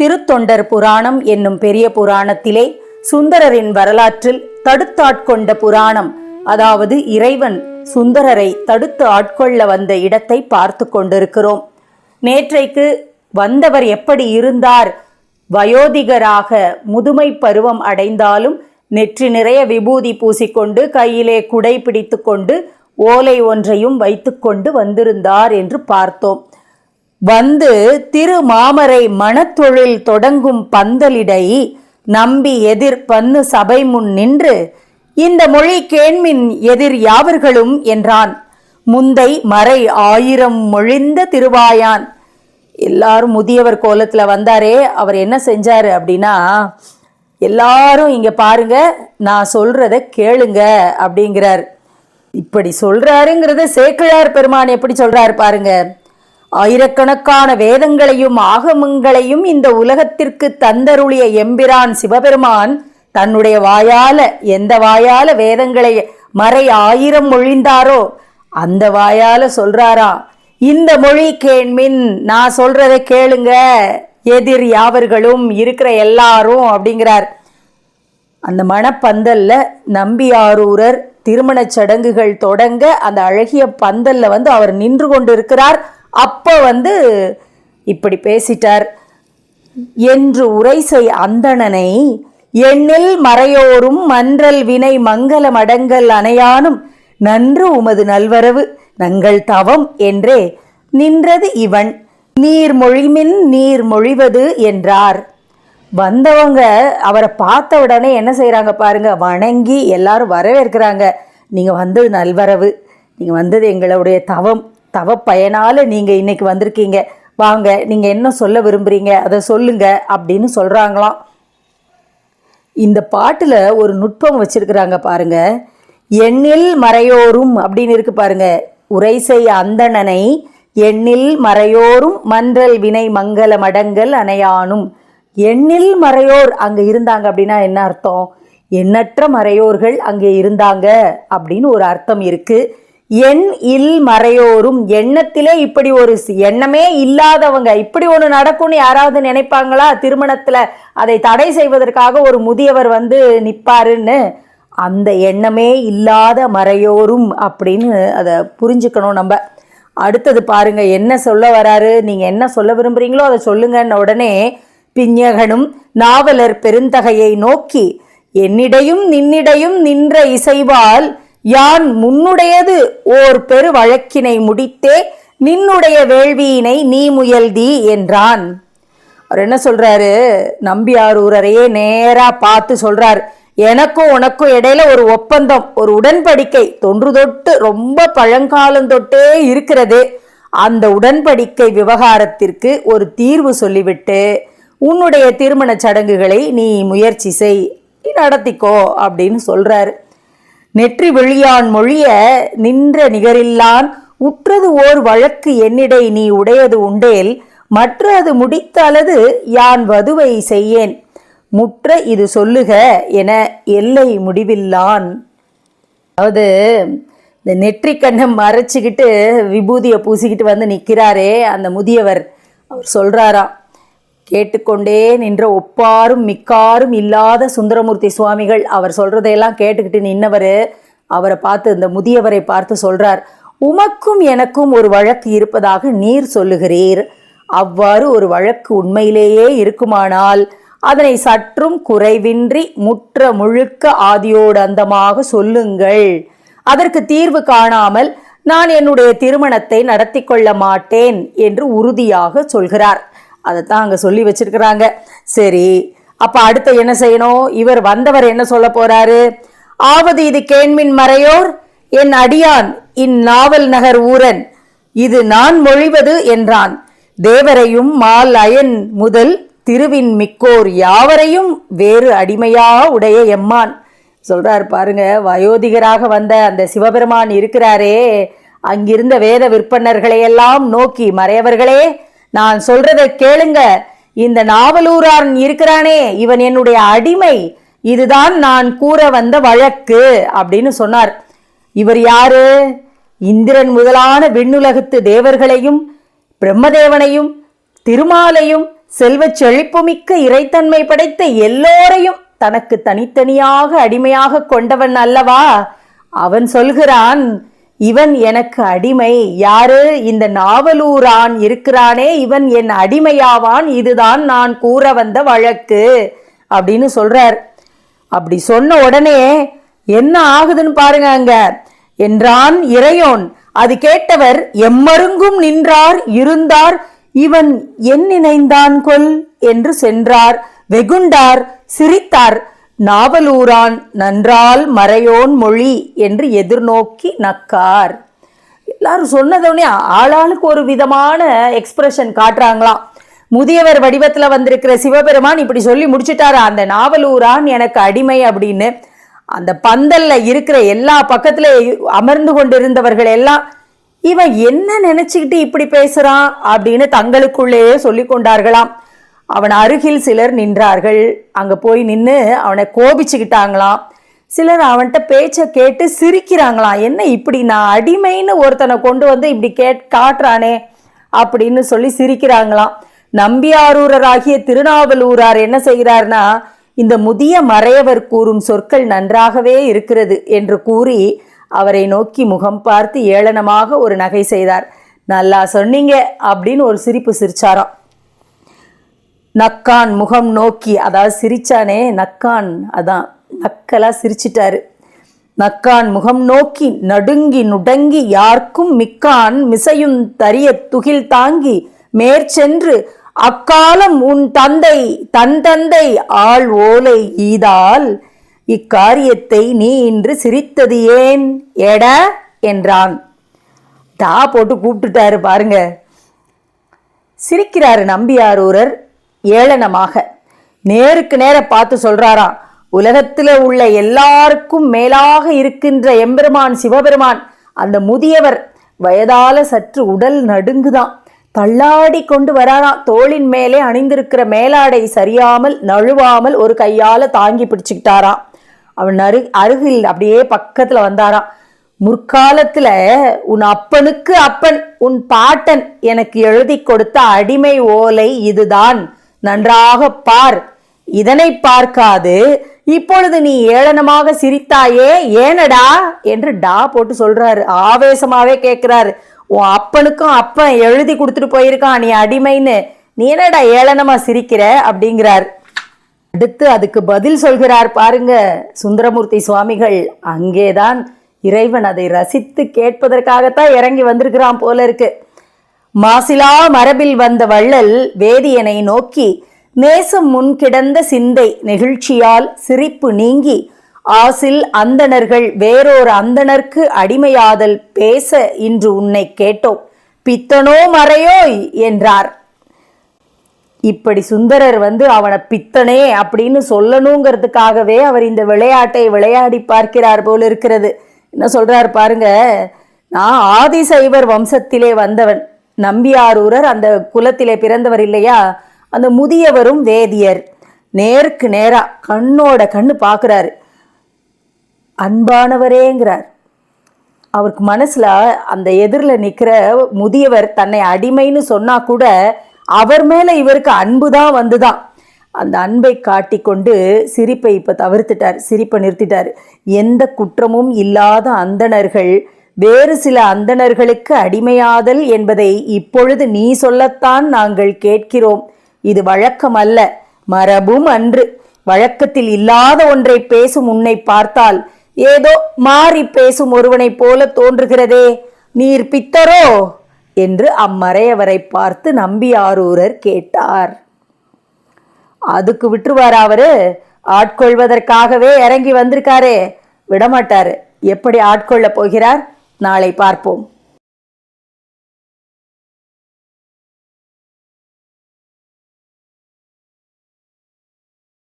திருத்தொண்டர் புராணம் என்னும் பெரிய புராணத்திலே சுந்தரரின் வரலாற்றில் தடுத்தாட்கொண்ட புராணம். அதாவது இறைவன் சுந்தரரை தடுத்து ஆட்கொள்ள வந்த இடத்தை பார்த்து கொண்டிருக்கிறோம். நேற்றைக்கு வந்தவர் எப்படி இருந்தார்? வயோதிகராக முதுமை பருவம் அடைந்தாலும் நெற்றி நிறைய விபூதி பூசிக்கொண்டு கையிலே குடை பிடித்துக்கொண்டு ஓலை ஒன்றையும் வைத்துக்கொண்டு வந்திருந்தார் என்று பார்த்தோம். வந்து திரு மாமரை மணத்தொழில் தொடங்கும் பந்தலிடை நம்பி எதிர் பன்னு சபை முன் நின்று இந்த மொழி கேண்மின் எதிர் யாவர்களும் என்றான். முந்தை மறை ஆயிரம் மொழிந்த திருவாயான். எல்லாரும் முதியவர் கோலத்தில் வந்தாரே அவர் என்ன செஞ்சார் அப்படின்னா எல்லாரும் இங்கே பாருங்க நான் சொல்கிறத கேளுங்க அப்படிங்கிறார். இப்படி சொல்கிறாருங்கிறத சேக்கிழார் பெருமான் எப்படி சொல்கிறாரு பாருங்கள் ஆயிரக்கணக்கான வேதங்களையும் ஆகமங்களையும் இந்த உலகத்திற்கு தந்தருளிய எம்பிரான் சிவபெருமான் தன்னுடைய வாயால எந்த வாயால வேதங்களை மறை ஆயிரம் மொழிந்தாரோ அந்த வாயால சொல்றாராம் இந்த மொழி கேண்மின் நான் சொல்றதை கேளுங்க. எதிர் யாவர்களும் இருக்கிற எல்லாரும் அப்படிங்கிறார். அந்த மணப்பந்தல்ல நம்பியாரூரர் திருமணச் சடங்குகள் தொடங்க அந்த அழகிய பந்தல்ல வந்து அவர் நின்று கொண்டிருக்கிறார். அப்போ வந்து இப்படி பேசிட்டார். என்று உரைசை அந்தணனை எண்ணில் மறையோரும் மன்றல் வினை மங்கள மடங்கள் அணையானும் நன்று உமது நல்வரவு. நங்கள் தவம் என்றே நின்றது இவன். நீர் மொழிமின் நீர் மொழிவது என்றார். வந்தவங்க அவரை பார்த்த உடனே என்ன செய்கிறாங்க பாருங்க வணங்கி எல்லாரும் வரவேற்கிறாங்க. நீங்கள் வந்தது நல்வரவு. நீங்கள் வந்தது எங்களுடைய தவம். தவ பயனால நீங்கள் இன்னைக்கு வந்திருக்கீங்க. வாங்க நீங்கள் என்ன சொல்ல விரும்புகிறீங்க அதை சொல்லுங்க அப்படின்னு சொல்கிறாங்களாம் இந்த பாட்டில் ஒரு நுட்பம் வச்சிருக்கிறாங்க பாருங்க. எண்ணில் மறையோரும் அப்படின்னு இருக்கு பாருங்க. உரைசை அந்தணனை எண்ணில் மறையோரும் மன்றல் வினை மங்கள மடங்கள் அணையானும் எண்ணில் மறையோர் அங்கே இருந்தாங்க அப்படின்னா என்ன அர்த்தம்? எண்ணற்ற மறையோர்கள் அங்கே இருந்தாங்க அப்படின்னு ஒரு அர்த்தம் இருக்குது எண் இல் மறையோரும் எண்ணத்திலே இப்படி ஒரு எண்ணமே இல்லாதவங்க. இப்படி ஒன்று நடக்கும்னு யாராவது நினைப்பாங்களா? திருமணத்தில் அதை தடை செய்வதற்காக ஒரு முதியவர் வந்து நிற்பாருன்னு. அந்த எண்ணமே இல்லாத மறையோரும் அப்படின்னு அதை புரிஞ்சுக்கணும் நம்ம. அடுத்தது பாருங்க என்ன சொல்ல வராரு? நீங்கள் என்ன சொல்ல விரும்புறீங்களோ அதை சொல்லுங்கன்ன உடனே பிஞகனும் நாவலர் பெருந்தகையை நோக்கி என்னிடையும் நின்னிடையும் நின்ற இசைவால் யான் முன்னுடையது? ஓர் பெரு வழக்கினை முடித்தே நின்னுடைய வேள்வியினை நீ முயல்தி என்றான். அவர் என்ன சொல்றாரு? நம்பியாரூரரையே நேரா பார்த்து சொல்றார். எனக்கும் உனக்கும் இடையில ஒரு ஒப்பந்தம் ஒரு உடன்படிக்கை தொன்று தொட்டு ரொம்ப பழங்காலம் தொட்டே இருக்கிறது. அந்த உடன்படிக்கை விவகாரத்திற்கு ஒரு தீர்வு சொல்லிவிட்டு உன்னுடைய திருமணச் சடங்குகளை நீ முயற்சி செய் நடத்திக்கோ அப்படின்னு சொல்றாரு. நெற்றி வெளியான் மொழிய நின்ற நிகரில்லான் உற்றது ஓர் வழக்கு என்னிடை நீ உடையது உண்டேல் மற்ற அது முடித்தாலது யான் வதுவை செய்யேன். முற்ற இது சொல்லுக என எல்லை முடிவில்லான். அதாவது இந்த நெற்றி கண்ணை மறைச்சிக்கிட்டு விபூதியை பூசிக்கிட்டு வந்து நிற்கிறாரே அந்த முதியவர். அவர் சொல்கிறாராம் கேட்டுக்கொண்டே நின்ற ஒப்பாரும் மிக்காரும் இல்லாத சுந்தரமூர்த்தி சுவாமிகள் அவர் சொல்றதையெல்லாம் கேட்டுக்கிட்டு நின்னவர் அவரை பார்த்து இந்த முதியவரை பார்த்து சொல்றார் உமக்கும் எனக்கும் ஒரு வழக்கு இருப்பதாக நீர் சொல்லுகிறீர். அவ்வாறு ஒரு வழக்கு உண்மையிலேயே இருக்குமானால் அதனை சற்றும் குறைவின்றி முற்ற முழுக்க ஆதியோடு அந்தமாக சொல்லுங்கள். அதற்கு தீர்வு காணாமல் நான் என்னுடைய திருமணத்தை நடத்தி கொள்ள மாட்டேன் என்று உறுதியாக சொல்கிறார். அதைத்தான் அங்கே சொல்லி வச்சிருக்கிறாங்க. சரி அப்போ அடுத்து என்ன செய்யணும்? இவர் வந்தவர் என்ன சொல்ல போறாரு? ஆவது இது கேண்மின் மறையோர் என் அடியான் இந்நாவல் நகர் ஊரன் இது நான் மொழிவது என்றான். தேவரையும் மால் அயன் முதல் திருவின் மிக்கோர் யாவரையும் வேறு அடிமையா உடைய எம்மான். சொல்றார் பாருங்க வயோதிகராக வந்த அந்த சிவபெருமான் இருக்கிறாரே அங்கிருந்த வேத விற்பனர்களை எல்லாம் நோக்கி மறையவர்களே நான் சொல்றதை கேளுங்க. இந்த நாவலூரான் இருக்கிறானே இவன் என்னுடைய அடிமை. இதுதான் நான் கூற வந்த வழக்கு அப்படின்னு சொன்னார். இவர் யாரு? இந்திரன் முதலான விண்ணுலகத்து தேவர்களையும் பிரம்மதேவனையும் திருமாலையும் செல்வ செழிப்புமிக்க இறைத்தன்மை படைத்த எல்லோரையும் தனக்கு தனித்தனியாக அடிமையாக கொண்டவன் அல்லவா? அவன் சொல்கிறான் இவன் எனக்கு அடிமை. யாரு? இந்த நாவலூரான் இருக்கிறானே. இவன் என் அடிமையாவான். இதுதான் நான் கூற வந்த வழக்கு. அப்படின்னு சொல்றார். அப்படி சொன்ன உடனே என்ன ஆகுதுன்னு பாருங்க அங்க. என்றான் இறையோன். அது கேட்டவர் எம்மருங்கும் நின்றார் இருந்தார். இவன் என் நினைந்தான் கொல் என்று சென்றார். வெகுண்டார் சிரித்தார். நாவலூரான் நன்றால் மறையோன் மொழி என்று எதிர்நோக்கி நக்கார். எல்லாரும் சொன்னதோடனே ஆளாளுக்கு ஒரு விதமான எக்ஸ்பிரஷன் காட்டுறாங்களாம். முதியவர் வடிவத்தில் வந்திருக்கிற சிவபெருமான் இப்படி சொல்லி முடிச்சிட்டாரு அந்த நாவலூரான் எனக்கு அடிமை அப்படின்னு. அந்த பந்தல்ல இருக்கிற எல்லா பக்கத்துல அமர்ந்து கொண்டிருந்தவர்கள் எல்லாம் இவன் என்ன நினைச்சுக்கிட்டு இப்படி பேசுறான் அப்படின்னு தங்களுக்குள்ளேயே சொல்லி கொண்டார்களாம். அவன் அருகில் சிலர் நின்றார்கள். அங்கே போய் நின்று அவனை கோபிச்சுக்கிட்டாங்களாம். சிலர் அவன்கிட்ட பேச்சை கேட்டு சிரிக்கிறாங்களாம். என்ன இப்படி? நான் அடிமைன்னு ஒருத்தனை கொண்டு வந்து இப்படி கேட் காட்டுறானே அப்படின்னு சொல்லி சிரிக்கிறாங்களாம். நம்பியாரூரராகிய திருநாவலூரார் என்ன செய்கிறார்னா இந்த முதிய மறையவர் கூறும் சொற்கள் நன்றாகவே இருக்கிறது என்று கூறி அவரை நோக்கி முகம் பார்த்து ஏளனமாக ஒரு நகை செய்தார். நல்லா சொன்னீங்க அப்படின்னு ஒரு சிரிப்பு சிரிச்சாராம். நக்கான் முகம் நோக்கி அதாவது சிரிச்சானே நக்கான் அதான் நக்கலாக சிரிச்சிட்டாரு. நக்கான் முகம் நோக்கி நடுங்கி நுடங்கி யார்க்கும் மிக்கான் மிசையும் தரிய துகில் தாங்கி மேற்சென்று அக்காலம் உன் தந்தை தன் தந்தை ஆள் ஓலை ஈதால் இக்காரியத்தை நீ இன்று சிரித்தது ஏன்? எட? என்றான். டா போட்டு கூப்பிட்டுட்டாரு பாருங்க. சிரிக்கிறாரு நம்பியாரூரர். ஏளனமாக. நேருக்கு நேர பார்த்து சொல்றாராம் உலகத்தில் உள்ள எல்லாருக்கும் மேலாக இருக்கின்ற எம்பெருமான் சிவபெருமான் அந்த முதியவர் வயதால சற்று உடல் நடுங்குதான். தள்ளாடி கொண்டு வராராம். தோளின் மேலே அணிந்திருக்கிற மேலாடை சரியாமல் நழுவாமல் ஒரு கையால தாங்கி பிடிச்சுக்கிட்டாராம். அவன் அரு அருகில் அப்படியே பக்கத்துல வந்தாராம். முற்காலத்துல உன் அப்பனுக்கு அப்பன் உன் பாட்டன் எனக்கு எழுதி கொடுத்த அடிமை ஓலை இதுதான். நன்றாக பார். இதனை பார்க்காது. இப்பொழுது நீ ஏளனமாக சிரித்தாயே ஏனடா? என்று டா போட்டு சொல்றாரு. ஆவேசமாவே கேட்கிறாரு உன் அப்பனுக்கும் அப்பன் எழுதி கொடுத்துட்டு போயிருக்கான் நீ அடிமைன்னு. நீ என்னடா ஏளனமா சிரிக்கிற? அப்படிங்கிறார். அடுத்து அதுக்கு பதில் சொல்கிறார் பாருங்க சுந்தரமூர்த்தி சுவாமிகள். அங்கேதான் இறைவன் அதை ரசித்து கேட்பதற்காகத்தான் இறங்கி வந்திருக்கிறான் போல இருக்கு. மாசிலா மரபில் வந்த வள்ளல் வேதியனை நோக்கி நேசம் முன் கிடந்த சிந்தை நெகிழ்ச்சியால் சிரிப்பு நீங்கி ஆசில் அந்தணர்கள் வேறொரு அந்தணர்க்கு அடிமையாதல் பேச இன்று உன்னை கேட்டோம். பித்தனோ மறையோய் என்றார். இப்படி சுந்தரர் வந்து அவனை பித்தனே அப்படின்னு சொல்லணுங்கிறதுக்காகவே அவர் இந்த விளையாட்டை விளையாடி பார்க்கிறார் போல இருக்கிறது. என்ன சொல்றார் பாருங்க நான் ஆதிசைவர் வம்சத்திலே வந்தவன். நம்பியாரூரர் அந்த குலத்திலே பிறந்தவர் இல்லையா? அந்த முதியவரும் வேதியர். நேருக்கு நேரா கண்ணோட கண்ணு பார்க்குறாரு அன்பானவரேங்கிறார். அவருக்கு மனசில் அந்த எதிரில் நிற்கிற முதியவர் தன்னை அடிமைன்னு சொன்னால் கூட அவர் மேலே இவருக்கு அன்பு தான் வந்துதான். அந்த அன்பை காட்டிக்கொண்டு சிரிப்பை இப்போ தவிர்த்துட்டார் சிரிப்பை நிறுத்திட்டார். எந்த குற்றமும் இல்லாத அந்தணர்கள் வேறு சில அந்தணர்களுக்கு அடிமையாதல் என்பதை இப்பொழுது நீ சொல்லத்தான் நாங்கள் கேட்கிறோம். இது வழக்கம் அல்ல மரபும் அன்று. வழக்கத்தில் இல்லாத ஒன்றை பேசும் உன்னை பார்த்தால் ஏதோ மாறி பேசும் ஒருவனைப் போல தோன்றுகிறதே. நீர் பித்தரோ? என்று அம்மறையவரை பார்த்து நம்பியாரூரர் கேட்டார். அதுக்கு விட்டுருவாரா அவரு? ஆட்கொள்வதற்காகவே இறங்கி வந்திருக்காரே. விடமாட்டாரு. எப்படி ஆட்கொள்ளப் போகிறார்? நாளை பார்ப்போம்.